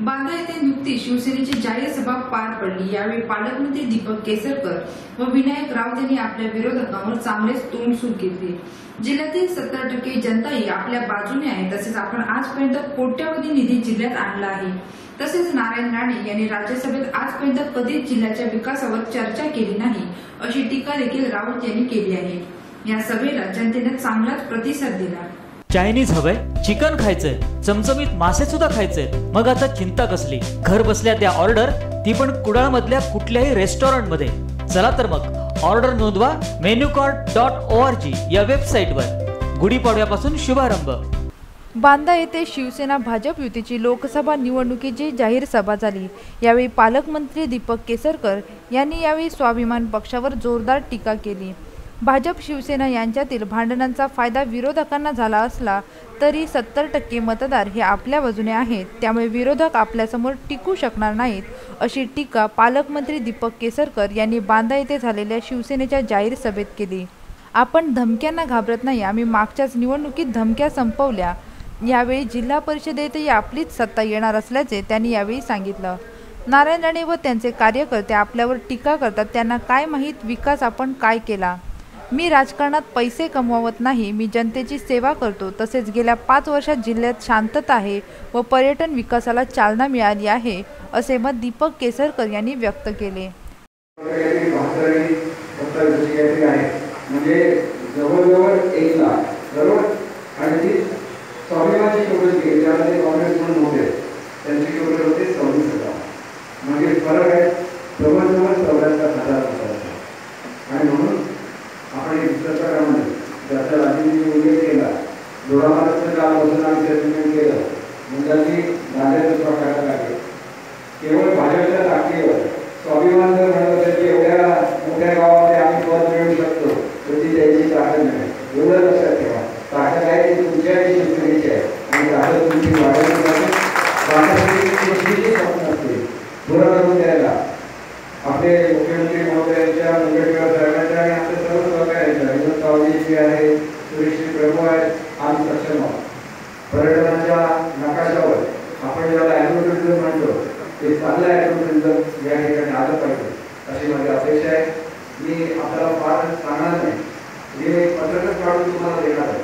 बांदा येथे नुकतीच शिवसेनेची जाहीर सभा पार पडली. यावेळी पालकमंत्री दीपक केसरकर व विनायक राऊत यांनी आपल्या विरोधकांवर चांगलेच तोंड सूट घेतले जिल्ह्यातील सत्तर टक्के जनताही आपल्या बाजूने आहे. तसेच आपण आजपर्यंत कोट्यावधी निधी जिल्ह्यात आणला आहे. तसेच नारायण राणे यांनी राज्यसभेत आजपर्यंत कधीच जिल्ह्याच्या विकासावर चर्चा केली नाही अशी टीका देखील राऊत यांनी केली आहे. या सभेला जनतेने चांगलाच प्रतिसाद दिला. चायनीज हवंय चिकन खायचंय चमचमीत मासे सुद्धा खायचे मग आता चिंता कसली? घर बसल्या त्या ऑर्डर ती पण कुडाळ मधल्या कुठल्याही रेस्टॉरंटमध्ये चला तर मग ऑर्डर नोंदवा menu card dot O R G या वेबसाईटवर. गुढीपाडव्यापासून शुभारंभ. बांदा येथे शिवसेना भाजप युतीची लोकसभा निवडणुकीची जाहीर सभा झाली. यावेळी पालकमंत्री दीपक केसरकर यांनी यावेळी स्वाभिमान पक्षावर जोरदार टीका केली. भाजप शिवसेना यांच्यातील भांडणांचा फायदा विरोधकांना झाला असला तरी सत्तर टक्के मतदार हे आपल्या बाजूने आहेत. त्यामुळे विरोधक आपल्यासमोर टिकू शकणार नाहीत अशी टीका पालकमंत्री दीपक केसरकर यांनी बांदा येथे झालेल्या शिवसेनेच्या जाहीर सभेत केली. आपण धमक्यांना घाबरत नाही आम्ही मागच्याच निवडणुकीत धमक्या संपवल्या. यावेळी जिल्हा परिषदेतही आपलीच सत्ता येणार असल्याचे त्यांनी यावेळी सांगितलं. नारायण राणे व त्यांचे कार्यकर्ते आपल्यावर टीका करतात त्यांना काय माहीत विकास आपण काय केला. मी राजकारणात पैसे कमवत नाही मी जनतेची सेवा करतो. तसेच गेल्या पाच वर्षात जिल्ह्यात शांतता आहे व पर्यटन विकासाला चालना मिळाली आहे असे मत दीपक केसरकर यांनी व्यक्त केले म्हणजे जवळजवळ एक लाख बरोबर आणि ती स्वाभिमानची टोटल केली त्यामध्ये काँग्रेस म्हणून नव्हते त्यांची टोटल होते सव्वीस हजार म्हणजे फरक आहे जवळजवळ चौऱ्याहत्तर हजार आणि म्हणून आपण एक प्रकारामध्ये ज्याचा उल्लेख केला दोडामार्गचं काम बसून आम्ही सेटलमेंट केलं. मुलांनी दांड्याचा प्रकार आहे. केवळ भाजपच्या ताकदीवर स्वाभिमान जर म्हणत असेल की एवढ्या मोठ्या गावामध्ये आम्ही पद मिळू शकतो त्याची ती त्याची ताकद नाही एवढं लक्षात ॲग्रोटुरिझम या ठिकाणी आलं अपेक्षा आहे मी आपल्याला फार सांगणार नाही मी पत्रकच काढून तुम्हाला देणार आहे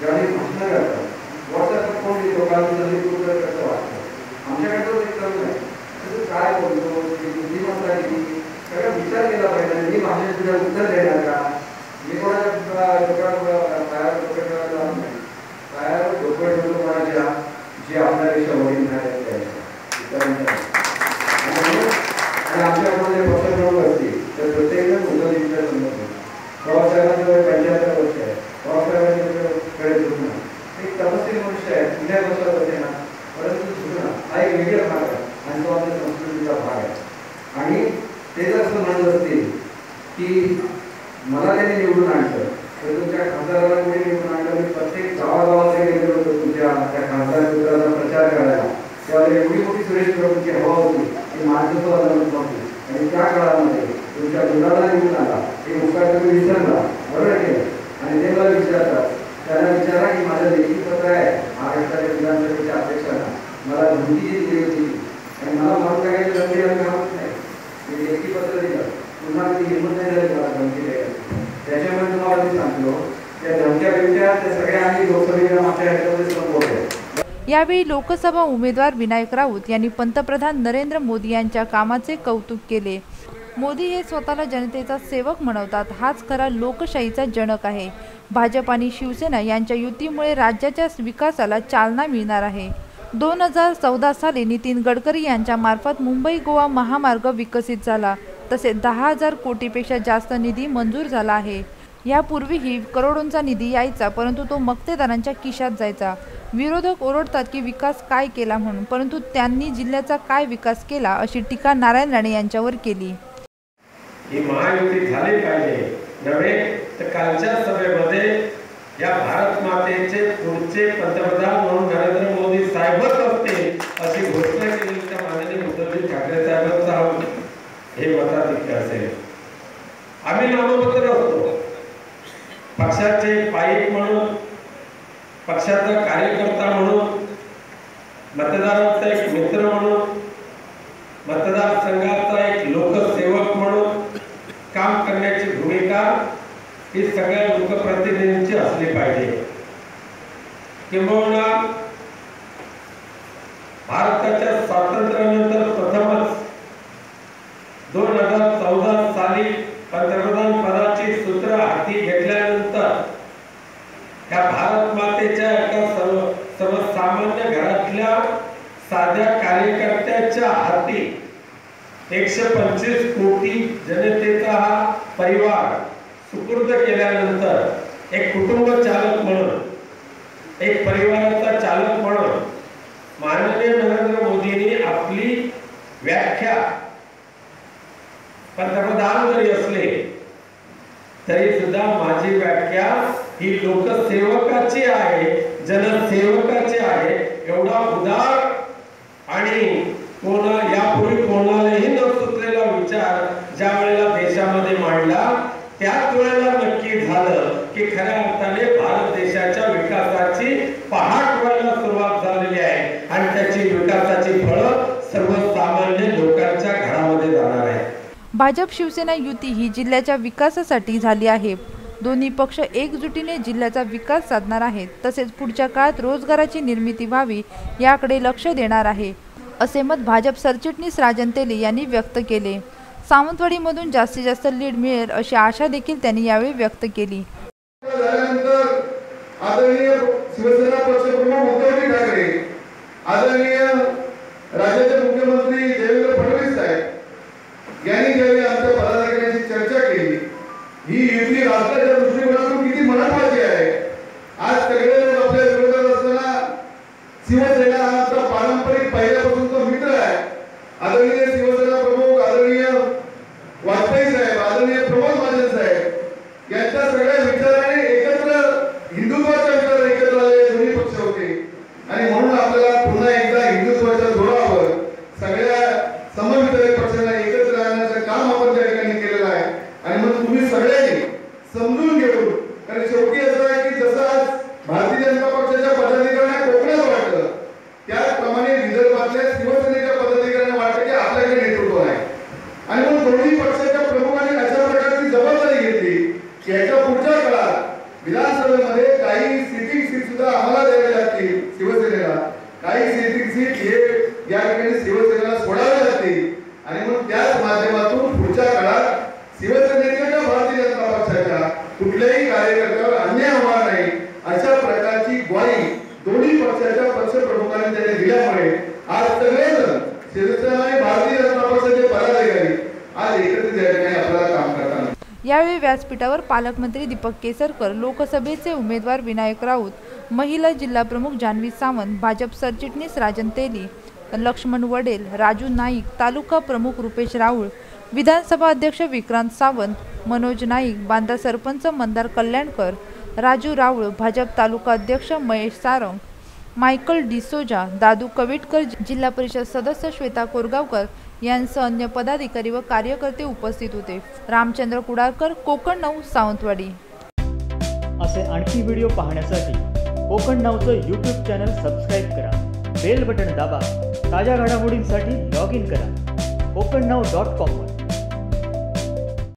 ज्यावेळी भाषणं करतात व्हॉट्सअप फ़ोन लोकांचं कुठं कसं वाटतं आमच्याकडे एक चालू आहे काय बोलतो बुद्धिमत्ता किती सगळं विचार केला पाहिजे मी माझ्या तुझ्या उत्तर देणार का आणि आमच्यामध्ये पक्ष प्रमुख असतील तर प्रत्येकजण जण संबंध जिंकल्या समजतो पवारसाहेबांचं पंच्याहत्तर वर्ष आहे. पवारसाहेबांकडे झुकणं एक तपस्वी मनुष्य आहे. पुण्या बसत होते ना. परंतु झुकणं हा एक वेगळा भाग आहे. आणि तो आपल्या संस्कृतीचा भाग आहे. आणि ते जर असं म्हणत असतील की मला त्यांनी निवडून आणलं तर तुमच्या खासदाराला कोणी निवडून आणलं? मी प्रत्येक गावागावात गेलो होतो तुमच्या त्या खासदार पुत्राचा प्रचार करायला. तेव्हा एवढी मोठी सुरेश प्रभूंची हवा होती. ते माणसं नव्हती आणि त्या काळामध्ये तुमच्या मुलाला निवडून आला ते मुखार तुम्ही विसरला बरोबर आहे. आणि ते मला विचारतात. त्यांना विचारा की माझं लेखी पत्र आहे. महाराष्ट्राच्या विधानसभेच्या अध्यक्षांना मला धमकी दिली होती. आणि मला मारून टाकायची धमकी घालत नाही. मी लेखी पत्र दिलं. पुन्हा ती हिंमत नाही झाली मला धमकी द्यायला. त्याच्यामुळे तुम्हाला मी सांगतो त्या धमक्या बिमक्या त्या सगळ्या आम्ही लोकसभेला मागच्या ह्याच्यामध्ये संपवल्या यावेळी लोकसभा उमेदवार विनायक राऊत यांनी पंतप्रधान नरेंद्र मोदी यांच्या कामाचे कौतुक केले. मोदी हे स्वतःला जनतेचा सेवक म्हणवतात हाच खरा लोकशाहीचा जनक आहे. भाजप आणि शिवसेना यांच्या युतीमुळे राज्याच्या विकासाला चालना मिळणार आहे. दोन हजार चौदा साली नितीन गडकरी यांच्या मार्फत मुंबई गोवा महामार्ग विकसित झाला. तसेच दहा हजार कोटीपेक्षा जास्त निधी मंजूर झाला आहे. यापूर्वीही करोडोंचा निधी यायचा परंतु तो मक्तेदारांच्या किशात जायचा. विरोधक ओरडतात की विकास काय केला म्हणून परंतु त्यांनी जिल्ह्याचा काय विकास केला अशी टीका नारायण राणे यांच्यावर केली. ही महायुती झाली पाहिजे. नव्हे तर कालच्या सभेमध्ये या भारत मातेचे पुढचे पंतप्रधान म्हणून नरेंद्र मोदी साहेबच असते अशी घोषणा केली त्या माननीय उद्धवजी ठाकरे साहेबांचा हे मताधिक्य असेल. आम्ही नामपत्र असतो पक्षाचे पाईक म्हणून पक्षाचा कार्यकर्ता म्हणून मतदारांचा एक मित्र म्हणून मतदारसंघाचा एक लोकसेवक म्हणून काम करण्याची भूमिका ही सगळ्या लोकप्रतिनिधींची असली पाहिजे. किंबहुना भारताच्या स्वातंत्र्यानंतर प्रथमच दोन हजार चौदा साली पंतप्रधान पदाची सूत्र हाती घेतल्यानंतर या भारत मातेच्या एका सर्व सर्वसामान्य साध्या कार्यकर्त्याच्या हाती एकशे पंचवीस कोटी जनतेचा हा परिवार सुपूर्द केल्यानंतर एक कुटुंब चालक म्हणून एक परिवाराचा चालक म्हणून माननीय नरेंद्र मोदींनी आपली व्याख्या पंतप्रधान जरी असले तरी सुद्धा माझी व्याख्या ही लोकसेवकाची आहे जनसेवकाची एवढा उदार आणि कोणा यापूर्वी कोणालाही न सुचलेला विचार ज्या वेळेला देशामध्ये मांडला त्याच वेळेला नक्की झालं की खऱ्या अर्थाने भारत देशाच्या विकासाची पहाट व्हायला सुरुवात झालेली आहे. आणि त्याची विकासाची फळं सर्वसामान्य लोकांच्या घरामध्ये जाणार आहे भाजप शिवसेना युती ही जिल्ह्याच्या विकासासाठी झाली आहे. दोन्ही पक्ष एकजुटीने जिल्ह्याचा विकास साधणार आहेत. तसेच पुढच्या काळात रोजगाराची निर्मिती व्हावी याकडे लक्ष देणार आहे असे मत भाजप सरचिटणीस राजन तेली यांनी व्यक्त केले. सावंतवाडीमधून जास्तीत जास्त लीड मिळेल अशी आशा देखील त्यांनी यावेळी व्यक्त केली. आदरणीय शिवसेना पक्षप्रमुख उद्धवजी ठाकरे आदरणीय राज्याचे मुख्यमंत्री देवेंद्र फडणवीस साहेब यांनी ही युती राष्ट्राच्या दृष्टिकोनातून किती महत्वाची आहे? आज सगळे लोक आपल्या विरोधात असताना शिवसेना हा आमचा पारंपरिक पहिल्यापासूनचा मित्र आहे आदरणीय शिवसेना प्रमुख आदरणीय वाजपेयी साहेब आदरणीय प्रमोद महाजन साहेब यांच्या सगळ्या विचाराने एकत्र हिंदुत्वाच्या विचाराने एकत्र आलेले दोन्ही पक्ष होते आणि म्हणून आपल्याला पुन्हा एकदा हिंदुत्वाच्या जोरावर सगळ्या समविचारक पक्षांना एकत्र आणण्याचं काम आपण त्या ठिकाणी केलेलं आहे आणि मग तुम्ही सगळ्यांनी समजून घेऊन कारण शेवटी असं आहे की जसं आज भारतीय जनता पक्षाच्या पदाधिकाऱ्यांना कोकणात वाटतं त्याचप्रमाणे विदर्भातल्या शिवसेनेच्या पदाधिकाऱ्यांना वाटतं की आपल्याकडे नेतृत्व आहे आणि मग दोन्ही पक्षाच्या प्रमुखांनी अशा प्रकारची जबाबदारी घेतली की याच्या पुढच्या काळात विधानसभेमध्ये काही सिटिंग सीट सुद्धा आम्हाला द्यावी लागतील शिवसेनेला काही सिटिंग सीट हे या ठिकाणी शिवसेनेला सोडावे लागतील आणि मग त्याच माध्यमातून पुढच्या काळात शिवसेनेच्या किंवा भारतीय जनता पक्षाच्या कुठल्याही कार्यकर्त्यावर अन्याय होणार नाही अशा प्रकारची ग्वाही दोन्ही पक्षाच्या पक्ष प्रमुखांनी त्याने दिल्यामुळे आज सगळेजण शिवसेना आणि भारतीय जनता पक्षाचे पदाधिकारी आज एकत्रित या ठिकाणी आपल्याला काम करताना यावेळी व्यासपीठावर पालकमंत्री दीपक केसरकर लोकसभेचे उमेदवार विनायक राऊत महिला जिल्हा प्रमुख जान्हवी सावंत भाजप सरचिटणीस राजन तेली लक्ष्मण वडेल राजू नाईक तालुका प्रमुख रुपेश राऊळ विधानसभा अध्यक्ष विक्रांत सावंत मनोज नाईक बांदा सरपंच मंदार कल्याणकर राजू राऊळ भाजप तालुका अध्यक्ष महेश सारंग मायकल डिसोजा दादू कविटकर जिल्हा परिषद सदस्य श्वेता कोरगावकर यांसह अन्य पदाधिकारी व कार्यकर्ते उपस्थित होते. रामचंद्र कुडाळकर कोकण नऊ सावंतवाडी. असे आणखी व्हिडिओ पाहण्यासाठी कोकण नऊचं यूट्यूब चॅनल सबस्क्राईब करा. बेल बटन दाबा. ताज्या घडामोडींसाठी लॉग इन करा. कोकण नऊ डॉट कॉमवर